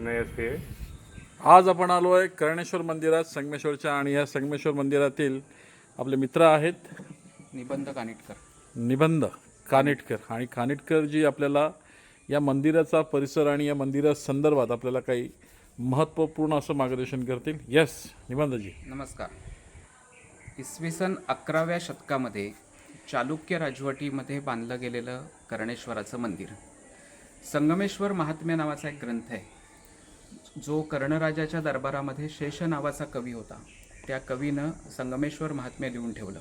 नहीं उसके आज आपण आलो आहे कर्णेश्वर मंदिरात संगमेश्वरच्या आणि या संगमेश्वर मंदिरातील आपले मित्र आहेत. निबंध कानिटकर. निबंध कानिटकर. आणि कानिटकर जी आपल्याला या मंदिराचा परिसर आणि या मंदिरा संदर्भात आपल्याला काही महत्त्वपूर्ण असं मार्गदर्शन करतील. येस निबंधजी. नमस्कार. इसवी सन अकराव्या शतकामध्ये चालुक्य राजवटीमध्ये बांधलं गेलेलं कर्णेश्वराचं मंदिर. संगमेश्वर महात्म्य नावाचा एक ग्रंथ आहे. जो कर्णराजाच्या दरबारामध्ये शेष नावाचा कवी होता त्या कवीनं संगमेश्वर महात्म्य लिहून ठेवलं.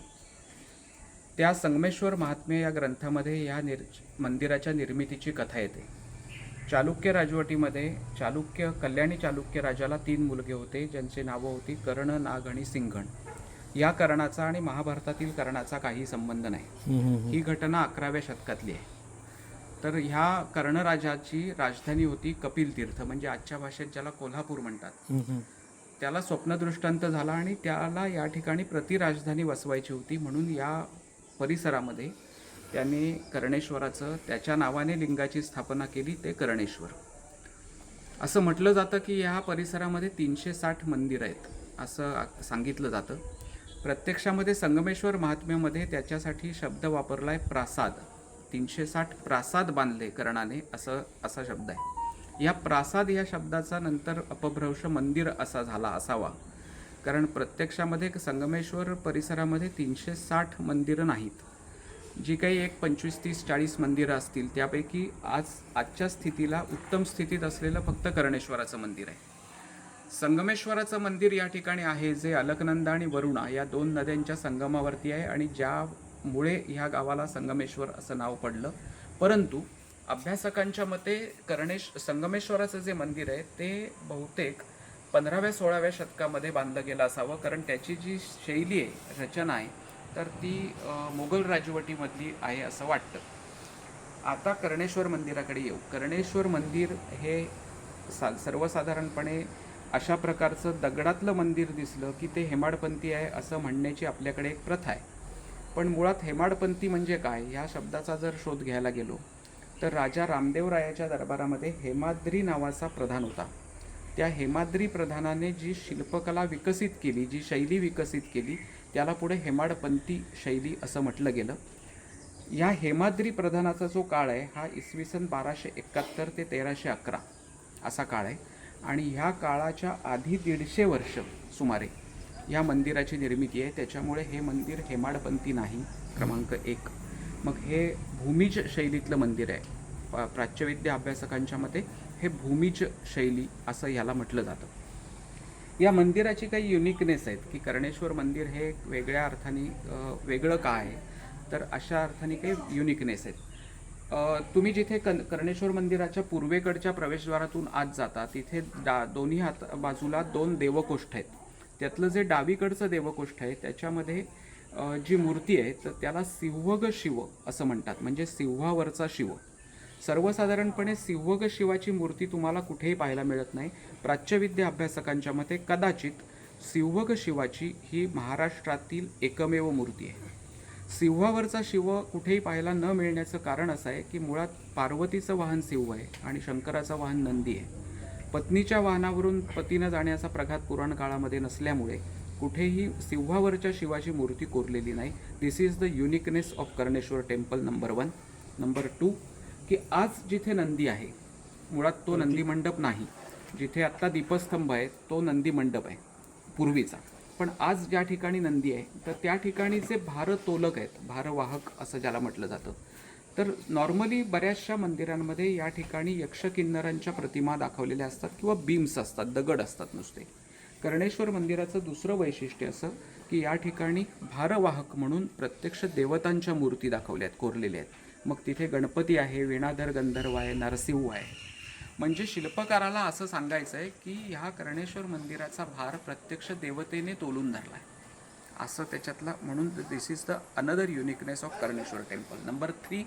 त्या संगमेश्वर महात्म्य या ग्रंथामध्ये या निर मंदिराच्या निर्मितीची कथा येते. चालुक्य राजवटीमध्ये चालुक्य कल्याणी चालुक्य राजाला तीन मुलगे होते ज्यांची नावं होती कर्ण नाग आणि सिंघण. या कर्णाचा आणि महाभारतातील कर्णाचा काही संबंध नाही. ही घटना अकराव्या शतकातली आहे. तर ह्या कर्णराजाची राजधानी होती कपिल तीर्थ म्हणजे आजच्या भाषेत ज्याला कोल्हापूर म्हणतात. त्याला स्वप्नदृष्टांत झाला आणि त्याला या ठिकाणी प्रति राजधानी वसवायची होती म्हणून या परिसरामध्ये त्याने कर्णेश्वराचं त्याच्या नावाने लिंगाची स्थापना केली ते कर्णेश्वर. असं म्हटलं जातं की या परिसरामध्ये तीनशे साठ मंदिर आहेत असं सांगितलं जातं. प्रत्यक्षामध्ये संगमेश्वर महात्म्यामध्ये त्याच्यासाठी शब्द वापरला आहे प्रासाद. तीनशे साठ प्रासाद बांधले कर्णाने असं असा शब्द आहे. या प्रासाद या शब्दाचा नंतर अपभ्रंश मंदिर असा झाला असावा. कारण प्रत्यक्षामध्ये संगमेश्वर परिसरामध्ये तीनशे साठ मंदिरं नाहीत. जी काही एक पंचवीस तीस चाळीस मंदिरं असतील त्यापैकी आज आजच्या स्थितीला उत्तम स्थितीत असलेलं फक्त कर्णेश्वराचं मंदिर आहे. संगमेश्वराचं मंदिर या ठिकाणी आहे जे अलकनंदा आणि वरुणा या दोन नद्यांच्या संगमावरती आहे आणि ज्या मुळे ह्या गावाला संगमेश्वर असं नाव पडलं. परंतु अभ्यासकांच्या मते कर्णेश संगमेश्वराचं जे मंदिर आहे ते बहुतेक पंधराव्या सोळाव्या शतकामध्ये बांधलं गेलं असावं. कारण त्याची जी शैली आहे रचना आहे तर ती मोगल मुघल राजवटीमधली आहे असं वाटतं. आता कर्णेश्वर मंदिराकडे येऊ. कर्णेश्वर मंदिर हे सा सर्वसाधारणपणे अशा प्रकारचं दगडातलं मंदिर दिसलं की ते हेमाडपंथी आहे असं म्हणण्याची आपल्याकडे एक प्रथा आहे. पण मुळात हेमाडपंथी म्हणजे काय? ह्या शब्दाचा जर शोध घ्यायला गेलो तर राजा रामदेवरायाच्या दरबारामध्ये हेमाद्री नावाचा प्रधान होता. त्या हेमाद्री प्रधानाने जी शिल्पकला विकसित केली जी शैली विकसित केली त्याला पुढे हेमाडपंथी शैली असं म्हटलं गेलं. या हेमाद्री प्रधानाचा जो काळ आहे हा इसवी सन बाराशे एकाहत्तर ते तेराशे अकरा असा काळ आहे. आणि ह्या काळाच्या आधी दीडशे वर्ष सुमारे या मंदिराची निर्मिती आहे. त्याच्यामुळे हे मंदिर हेमाडपंथी नाही क्रमांक एक. मग हे भूमिज शैलीतलं मंदिर आहे. पा- प्राच्यविद्या अभ्यासकांच्या मते हे भूमिज शैली असं ह्याला म्हटलं जातं. या मंदिराची काही युनिकनेस आहेत की कर्णेश्वर मंदिर हे एक वेगळ्या अर्थाने वेगळं का आहे? तर अशा अर्थाने काही युनिकनेस आहेत. तुम्ही जिथे कन कर्णेश्वर मंदिराच्या पूर्वेकडच्या प्रवेशद्वारातून आत जाता तिथे डा दोन्ही हात बाजूला दोन देवकोष्ठ आहेत. त्यातलं जे डावीकडचं देवकोष्ठ आहे त्याच्यामध्ये जी मूर्ती आहे तर त्याला सिंहग शिव असं म्हणतात. म्हणजे सिंहावरचा शिव. सर्वसाधारणपणे सिंहग शिवाची मूर्ती तुम्हाला कुठेही पाहायला मिळत नाही. प्राच्यविद्या अभ्यासकांच्या मते कदाचित सिंहग शिवाची ही महाराष्ट्रातील एकमेव मूर्ती आहे. सिंहावरचा शिव कुठेही पाहायला न मिळण्याचं कारण असं आहे की मुळात पार्वतीचं वाहन सिंह आहे आणि शंकराचं वाहन नंदी आहे. पत्नीच्या वाहनावरून पतीनं जाण्याचा प्रघात पुराण काळामध्ये नसल्यामुळे कुठेही सिंहावरच्या शिवाची मूर्ती कोरलेली नाही. This is the uniqueness of Karneshwar temple number one number two की आज जिथे नंदी आहे मुळात तो नंदी मंडप नाही. जिथे आत्ता दीपस्तंभ आहे तो नंदी मंडप आहे पूर्वीचा. पण आज ज्या ठिकाणी नंदी आहे तर त्या ठिकाणीचे भारतोलक आहेत भारवाहक असं ज्याला म्हटलं जातं तर नॉर्मली बऱ्याचशा मंदिरांमध्ये या ठिकाणी यक्षकिन्नरांच्या प्रतिमा दाखवलेल्या असतात किंवा बीम्स असतात दगड असतात नुसते. कर्णेश्वर मंदिराचं दुसरं वैशिष्ट्य असं की या ठिकाणी भारवाहक म्हणून प्रत्यक्ष देवतांच्या मूर्ती दाखवल्या आहेत कोरलेल्या आहेत. मग तिथे गणपती आहे विणाधर गंधर्व आहे नरसिंह आहे. म्हणजे शिल्पकाराला असं सांगायचं आहे की ह्या कर्णेश्वर मंदिराचा भार प्रत्यक्ष देवतेने तोलून धरला आहे असं त्याच्यातला म्हणून this is the another uniqueness of Karneshwar temple number three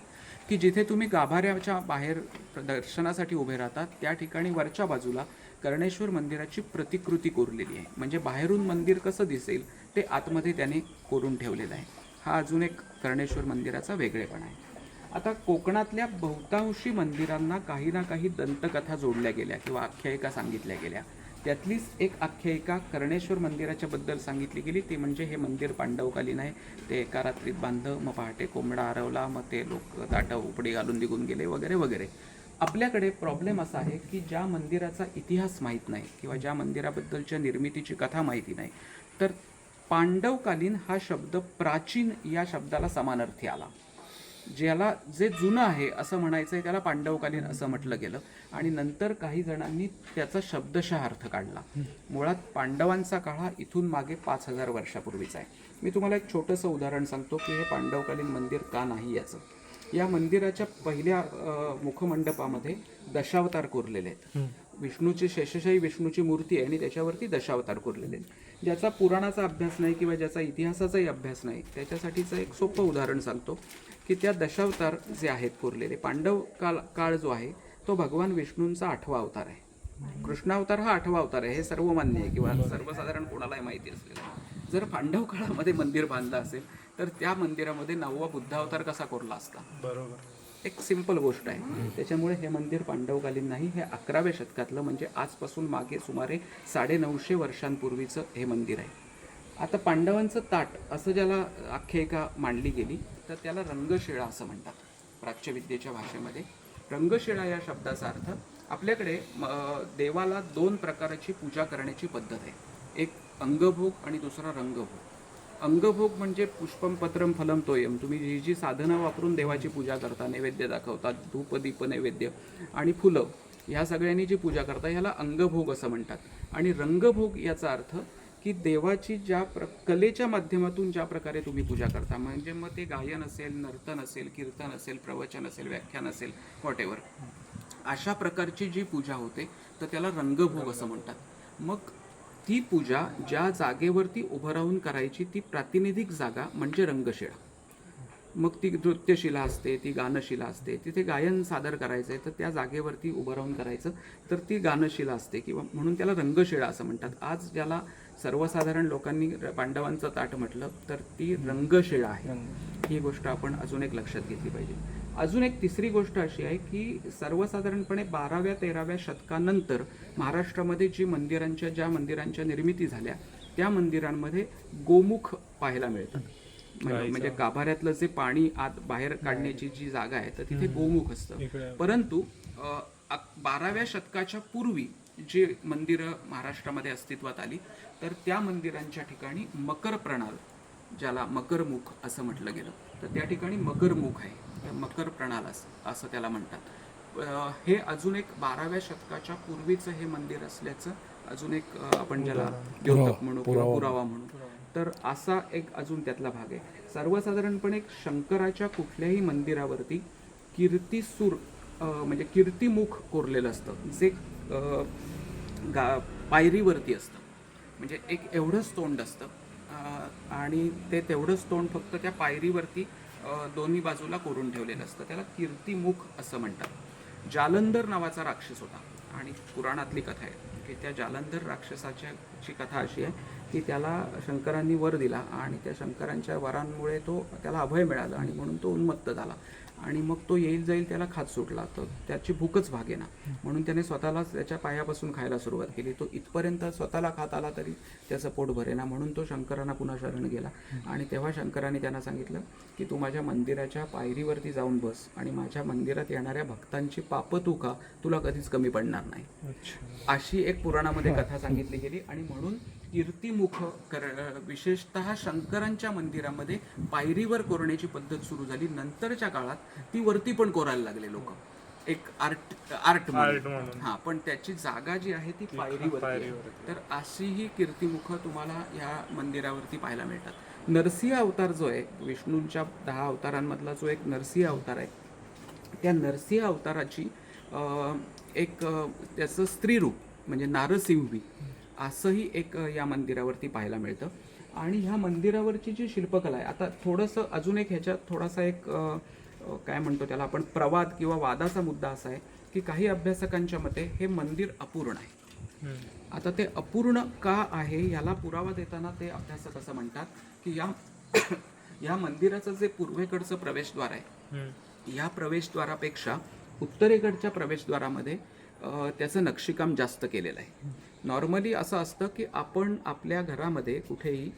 की जिथे तुम्ही गाभाऱ्याच्या बाहेर दर्शनासाठी उभे राहतात त्या ठिकाणी वरच्या बाजूला कर्णेश्वर मंदिराची प्रतिकृती कोरलेली आहे. म्हणजे बाहेरून मंदिर कसं दिसेल ते आतमध्ये त्याने कोरून ठेवलेलं आहे. हा अजून एक कर्णेश्वर मंदिराचा वेगळेपणा आहे. आता कोकणातल्या बहुतांशी मंदिरांना काही ना काही दंतकथा जोडल्या गेल्या किंवा आख्यायिका सांगितल्या गेल्या. त्यातलीच एक आख्यायिका कर्णेश्वर मंदिराच्या बद्दल सांगितली गेली. ती म्हणजे हे मंदिर पांडवकालीन आहे. ते एका रात्रीत बांधलं मग पहाटे कोंबडा हरवला मग ते लोक ताटं उपडी घालून निघून गेले वगैरे वगैरे. आपल्याकडे प्रॉब्लेम असा आहे की ज्या मंदिराचा इतिहास माहीत नाही किंवा ज्या मंदिराबद्दलच्या निर्मितीची कथा माहिती नाही तर पांडवकालीन हा शब्द प्राचीन या शब्दाला समानार्थी आला. ज्याला जे जुनं आहे असं म्हणायचं आहे त्याला पांडवकालीन असं म्हटलं गेलं. आणि नंतर काही जणांनी त्याचा शब्दशः अर्थ काढला. मुळात पांडवांचा काळ हा इथून मागे पाच हजार वर्षापूर्वीचा आहे. मी तुम्हाला एक छोटंसं उदाहरण सांगतो की हे पांडवकालीन मंदिर का नाही याचं. या मंदिराच्या पहिल्या मुखमंडपामध्ये दशावतार कोरलेले आहेत. विष्णूची शेषशाही विष्णूची मूर्ती आहे आणि त्याच्यावरती दशावतार कोरलेले आहेत. ज्याचा पुराणाचा अभ्यास नाही किंवा ज्याचा इतिहासाचाही अभ्यास नाही त्याच्यासाठीचं एक सोपं उदाहरण सांगतो. की त्या दशावतार जे आहेत कोरलेले पांडव काळ काळ जो आहे तो भगवान विष्णूंचा आठवा अवतार आहे. कृष्णावतार हा आठवा अवतार आहे हे सर्व मान्य आहे किंवा सर्वसाधारण कोणालाही माहिती असलेलं आहे. जर पांडव काळामध्ये मंदिर बांधलं असेल तर त्या मंदिरामध्ये नववा बुद्धावतार कसा कोरला असता? बरोबर. एक सिंपल गोष्ट आहे. त्याच्यामुळे हे मंदिर पांडवकालीन नाही हे अकराव्या शतकातलं म्हणजे आजपासून मागे सुमारे साडेनऊशे वर्षांपूर्वीचं हे मंदिर आहे. आता पांडवांचं ताट असं ज्याला आख्यायिका मांडली गेली तर त्याला रंगशिळा असं म्हणतात प्राच्यविद्येच्या भाषेमध्ये. रंगशिळा या शब्दाचा अर्थ आपल्याकडे देवाला दोन प्रकारची पूजा करण्याची पद्धत आहे. एक अंगभोग आणि दुसरा रंगभोग. अंगभोग म्हणजे पुष्पम पत्रम फलम तोयम. तुम्ही जी जी साधनं वापरून देवाची पूजा करता नैवेद्य दाखवता धूप दीप नैवेद्य आणि फुलं ह्या सगळ्यांनी जी पूजा करता ह्याला अंगभोग असं म्हणतात. आणि रंगभोग याचा अर्थ की देवाची ज्या प्र कलेच्या माध्यमातून ज्या प्रकारे तुम्ही पूजा करता म्हणजे मग ते गायन असेल नर्तन असेल कीर्तन असेल प्रवचन असेल व्याख्यान असेल वॉट अशा प्रकारची जी पूजा होते तर त्याला रंगभोग असं म्हणतात. मग ती पूजा ज्या जागेवरती उभं राहून करायची ती प्रातिनिधिक जागा म्हणजे रंगशिळा. मग ती नृत्यशिला असते ती गानशिला असते तिथे गायन सादर करायचं आहे तर त्या जागेवरती उभं राहून करायचं. तर ती गानशिला असते किंवा म्हणून त्याला रंगशिळा असं म्हणतात. आज ज्याला सर्वसाधारण लोकांनी पांडवांचं ताट म्हटलं तर ती रंगशिळा आहे. ही गोष्ट आपण अजून एक लक्षात घेतली पाहिजे. अजून एक तिसरी गोष्ट अशी आहे की सर्वसाधारणपणे बाराव्या तेराव्या शतकानंतर महाराष्ट्रामध्ये जी मंदिरांच्या ज्या मंदिरांच्या निर्मिती झाल्या त्या मंदिरांमध्ये गोमुख पाहायला मिळतात. म्हणजे म्हणजे गाभाऱ्यातलं जे पाणी आत बाहेर काढण्याची जी जागा आहे तर तिथे गोमुख असतं. परंतु बाराव्या शतकाच्या पूर्वी जी मंदिरं महाराष्ट्रामध्ये अस्तित्वात आली तर त्या मंदिरांच्या ठिकाणी मकर प्रणाल ज्याला मकरमुख असं म्हटलं गेलं तर त्या ठिकाणी मकरमुख आहे. तर मकर प्रणाल असं असं त्याला म्हणतात. हे अजून एक बाराव्या शतकाच्या पूर्वीचं हे मंदिर असल्याचं अजून एक आपण ज्याला द्योतक म्हणू किंवा पुरावा म्हणू. तर असा एक अजून त्यातला भाग आहे. सर्वसाधारणपणे शंकराच्या कुठल्याही मंदिरावरती कीर्तिसूर म्हणजे कीर्तिमुख कोरलेलं असतं. जे गा पायरीवरती असतं. म्हणजे एक एवढंच तोंड असतं. आणि ते तेवढंच तोंड फक्त त्या पायरीवरती दोन्ही बाजूला कोरून ठेवलेलं असतं. त्याला कीर्तिमुख असं म्हणतात. जालंधर नावाचा राक्षस होता. आणि पुराणातली कथा आहे. की त्या जालंधर राक्षसाच्या ची कथा अशी आहे की त्याला शंकरांनी वर दिला आणि त्या शंकरांच्या वरांमुळे तो त्याला अभय मिळालं आणि म्हणून तो उन्मत्त झाला. आणि मग तो येईल जाईल त्याला खात सुटला. तर त्याची भूकच भागेना म्हणून त्याने स्वतःला त्याच्या पायापासून खायला सुरुवात केली. तो इथपर्यंत स्वतःला खात आला तरी त्याचं पोट भरेना. म्हणून तो शंकरांना पुन्हा शरण गेला. आणि तेव्हा शंकरांनी त्यांना सांगितलं की तू माझ्या मंदिराच्या पायरीवरती जाऊन बस आणि माझ्या मंदिरात येणाऱ्या भक्तांची पापं तू खा. तुला कधीच कमी पडणार नाही. अशी एक पुराणामध्ये कथा सांगितली गेली. आणि म्हणून कीर्तिमुख कर विशेषतः शंकरांच्या मंदिरामध्ये पायरीवर कोरण्याची पद्धत सुरू झाली. नंतरच्या काळात ती वरती पण कोरायला लागले लोक. एक आर्ट आर्ट म्हणून. हा पण त्याची जागा जी आहे ती पायरीवरती आहे. तर अशीही कीर्तिमुख तुम्हाला या मंदिरावरती पाहायला मिळतात. नरसिंह अवतार जो आहे विष्णूंच्या दहा अवतारांमधला जो एक नरसिंह अवतार आहे त्या नरसिंह अवताराची एक त्याचं स्त्रीरूप म्हणजे नारसिंही असंही एक या मंदिरावरती पाहायला मिळतं आणि ह्या मंदिरावरची जी शिल्पकला आहे आता थोडंसं अजून एक ह्याच्यात थोडासा एक काय म्हणतो त्याला आपण प्रवाद किंवा वादाचा मुद्दा असा आहे की काही अभ्यासकांच्या मते हे मंदिर अपूर्ण आहे. आता ते अपूर्ण का आहे याला पुरावा देताना ते अभ्यासक असं म्हणतात की या या मंदिराचं जे पूर्वेकडचं प्रवेशद्वार आहे. ह्या प्रवेशद्वारापेक्षा उत्तरेकडच्या प्रवेशद्वारामध्ये त्याचं नक्षीकाम जास्त केलेलं आहे. नॉर्मली असं असतं की आपण आपल्या घरामध्ये कुठेही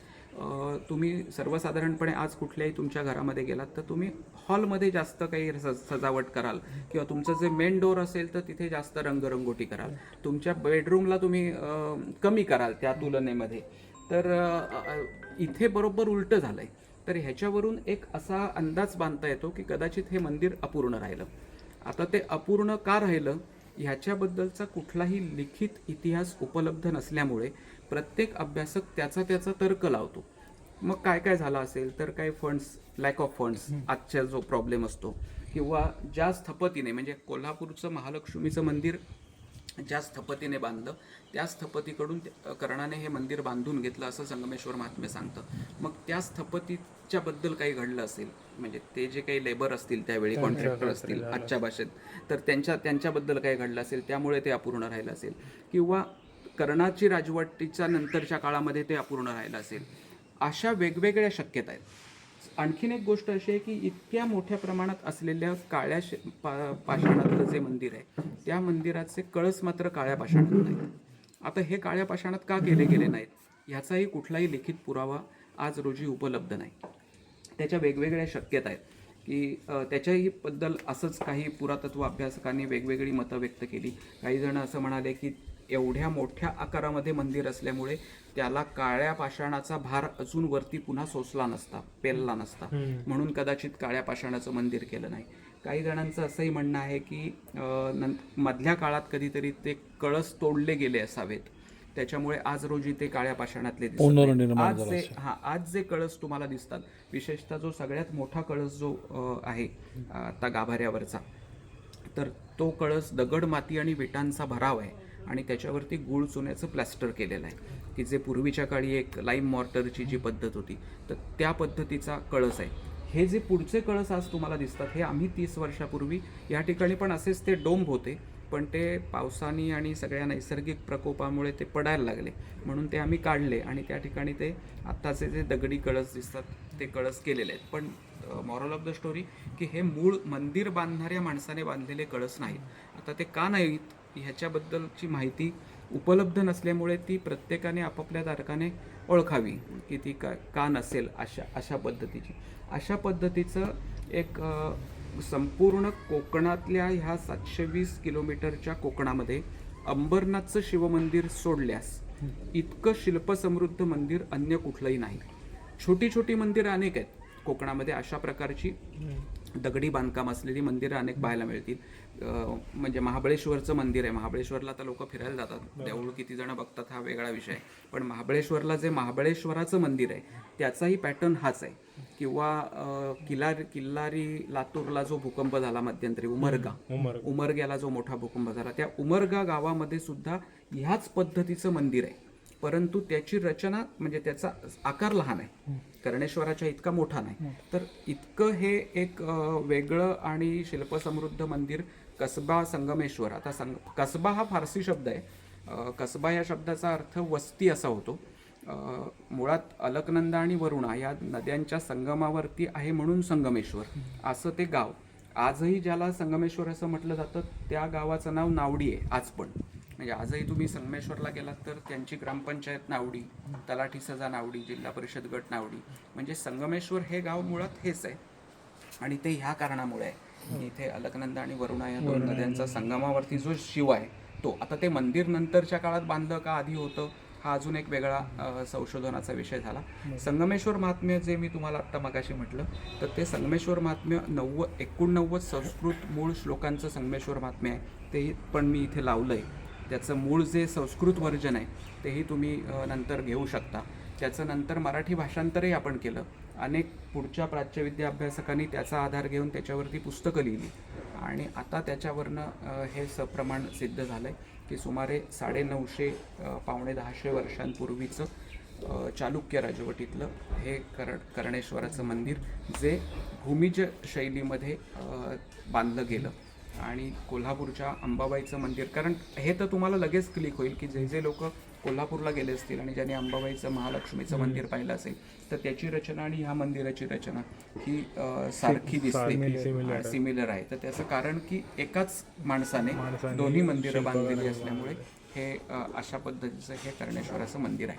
तुम्ही सर्वसाधारणपणे आज कुठल्याही तुमच्या घरामध्ये गेलात तर तुम्ही हॉलमध्ये जास्त काही स- सजावट कराल किंवा तुमचं जे मेन डोअर असेल तर तिथे जास्त रंगरंगोटी कराल. तुमच्या बेडरूमला तुम्ही कमी कराल त्या तुलनेमध्ये. तर इथे बरोबर उलटं झालं आहे तर ह्याच्यावरून एक असा अंदाज बांधता येतो की कदाचित हे मंदिर अपूर्ण राहिलं. आता ते अपूर्ण का राहिलं? ह्याच्याबद्दलचा कुठलाही लिखित इतिहास उपलब्ध नसल्यामुळे प्रत्येक अभ्यासक त्याचा त्याचा तर्क लावतो. मग काय काय झालं असेल? तर काय फंड्स लॅक ऑफ फंड्स आजचा जो प्रॉब्लेम असतो किंवा ज्या स्थपतीने म्हणजे कोल्हापूरचं महालक्ष्मीचं मंदिर ज्या स्थपतीने बांधलं त्या स्थपतीकडून कर्णाने हे मंदिर बांधून घेतलं असं संगमेश्वर महात्मे सांगतं. मग त्या स्थपतीच्या बद्दल काही घडलं असेल म्हणजे ते जे काही लेबर असतील त्यावेळी कॉन्ट्रॅक्टर असतील आजच्या भाषेत तर त्यांच्या त्यांच्याबद्दल काही घडलं असेल त्यामुळे ते अपूर्ण राहिलं असेल. किंवा कर्णाची राजवटीच्या नंतरच्या काळामध्ये ते अपूर्ण राहिलं असेल. अशा वेगवेगळ्या शक्यता आहेत. आणखीन एक गोष्ट अशी आहे की इतक्या मोठ्या प्रमाणात असलेल्या काळ्या शे- पा पाषाणातलं जे मंदिर आहे त्या मंदिराचे कळस मात्र काळ्या पाषाणात नाहीत. आता हे काळ्या पाषाणात का केले गेले नाहीत? ह्याचाही कुठलाही लिखित पुरावा आज रोजी उपलब्ध नाही. त्याच्या वेगवेगळ्या शक्यता आहेत की त्याच्याही बद्दल असंच काही पुरातत्व अभ्यासकांनी वेगवेगळी मतं व्यक्त केली. काही जण असं म्हणाले की एवढ्या मोठ्या आकारामध्ये मंदिर असल्यामुळे त्याला काळ्या पाषाणाचा भार अजून वरती पुन्हा सोसला नसता पेलला नसता. म्हणून कदाचित काळ्या पाषाणाचं मंदिर केलं नाही. काही जणांचं असंही म्हणणं आहे की मधल्या काळात कधीतरी ते कळस तोडले गेले असावेत. त्याच्यामुळे आज रोजी ते काळ्या पाषाणातले आज जे हा आज जे कळस तुम्हाला दिसतात विशेषतः जो सगळ्यात मोठा कळस जो आहे आता गाभाऱ्यावरचा तर तो कळस दगड माती आणि विटांचा भराव आहे. आणि त्याच्यावरती गुळ चुन्याचं प्लॅस्टर केलेलं आहे की जे पूर्वीच्या काळी एक लाईम मॉर्टरची जी पद्धत होती तर त्या पद्धतीचा कळस आहे. हे जे पुढचे कळस आज तुम्हाला दिसतात हे आम्ही तीस वर्षापूर्वी या ठिकाणी पण असेच ते डोंब होते पण ते पावसाने आणि सगळ्या नैसर्गिक प्रकोपामुळे ते पडायला लागले म्हणून ते आम्ही काढले आणि त्या ठिकाणी ते आत्ताचे जे दगडी कळस दिसतात ते कळस केलेले आहेत. पण मॉरल ऑफ द स्टोरी की हे मूळ मंदिर बांधणाऱ्या माणसाने बांधलेले कळस नाहीत आता ते का नाहीत? ह्याच्याबद्दलची माहिती उपलब्ध नसल्यामुळे ती प्रत्येकाने आपापल्या तारखाने ओळखावी की ती का का नसेल अशा अशा पद्धतीची. अशा पद्धतीचं एक संपूर्ण कोकणातल्या ह्या सातशे वीस किलोमीटरच्या कोकणामध्ये अंबरनाथचं शिवमंदिर सोडल्यास इतकं शिल्पसमृद्ध मंदिर अन्य कुठलंही नाही. छोटी छोटी मंदिरं अनेक आहेत. कोकणामध्ये अशा प्रकारची दगडी बांधकाम असलेली मंदिरं अनेक पाहायला मिळतील. म्हणजे महाबळेश्वरचं मंदिर आहे. महाबळेश्वरला तर लोक फिरायला जातात. देऊळ किती जण बघतात हा वेगळा विषय आहे. पण महाबळेश्वरला जे महाबळेश्वराचं मंदिर आहे त्याचाही पॅटर्न हाच आहे. किंवा अं, किल्लारी किल्लारी लातूरला जो भूकंप झाला मध्यंतरी उमरगा. उमरग्याला जो मोठा भूकंप झाला त्या उमरगा गावामध्ये सुद्धा ह्याच पद्धतीचं मंदिर आहे. परंतु त्याची रचना म्हणजे त्याचा आकार लहान आहे. कर्णेश्वराच्या इतका मोठा नाही. तर इतकं हे एक वेगळं आणि शिल्पसमृद्ध मंदिर कसबा संगमेश्वर. आता संग कसबा हा फारसी शब्द आहे. कसबा या शब्दाचा अर्थ वस्ती असा होतो. मुळात अलकनंदा आणि वरुणा या नद्यांच्या संगमावरती आहे म्हणून संगमेश्वर. असं ते गाव. आजही ज्याला संगमेश्वर असं म्हटलं जातं त्या गावाचं नाव नावडी आहे आज पण. म्हणजे आजही तुम्ही संगमेश्वरला गेलात तर त्यांची ग्रामपंचायत नावडी तलाठी सजा नावडी जिल्हा परिषद गट नावडी म्हणजे संगमेश्वर हे गाव मुळात हेच आहे. आणि ते ह्या कारणामुळे आहे. इथे अलकनंदा आणि वरुणा या दोन नद्यांचा संगमावरती जो शिव आहे तो. आता ते मंदिर नंतरच्या काळात बांधलं का आधी होतं हा अजून एक वेगळा संशोधनाचा विषय झाला. संगमेश्वर महात्म्य जे मी तुम्हाला आत्ता मगाशी म्हटलं तर ते संगमेश्वर महात्म्य नव्वद एकोणनव्वद संस्कृत मूळ श्लोकांचं संगमेश्वर महात्म्य आहे. तेही पण मी इथे लावलं आहे त्याचं मूळ जे संस्कृत वर्जन आहे तेही तुम्ही नंतर घेऊ शकता. त्याचं नंतर मराठी भाषांतरही आपण केलं. अनेक पुढच्या प्राच्यविद्या अभ्यासकांनी त्याचा आधार घेऊन त्याच्यावरती पुस्तकं लिहिली. आणि आता त्याच्यावरनं हे सप्रमाण सिद्ध झालं आहे की सुमारे साडेनऊशे नऊशे पावणे दहाशे वर्षांपूर्वीचं चालुक्य राजवटीतलं हे कर कर्णेश्वराचं मंदिर जे भूमिज शैलीमध्ये बांधलं गेलं. आणि कोल्हापूरच्या अंबाबाईचं मंदिर. कारण हे तर तुम्हाला लगेच क्लिक होईल की जे जे लोक कोल्हापूरला गेले असतील आणि ज्यांनी अंबाबाईचं महालक्ष्मीचं मंदिर पाहिलं असेल तर त्याची रचना आणि ह्या मंदिराची रचना ही सारखी दिसते. सिमिलर आहे. तर त्याचं कारण की एकाच माणसाने दोन्ही मंदिरं बांधलेली असल्यामुळे हे अशा पद्धतीचं हे कर्णेश्वराचं मंदिर आहे.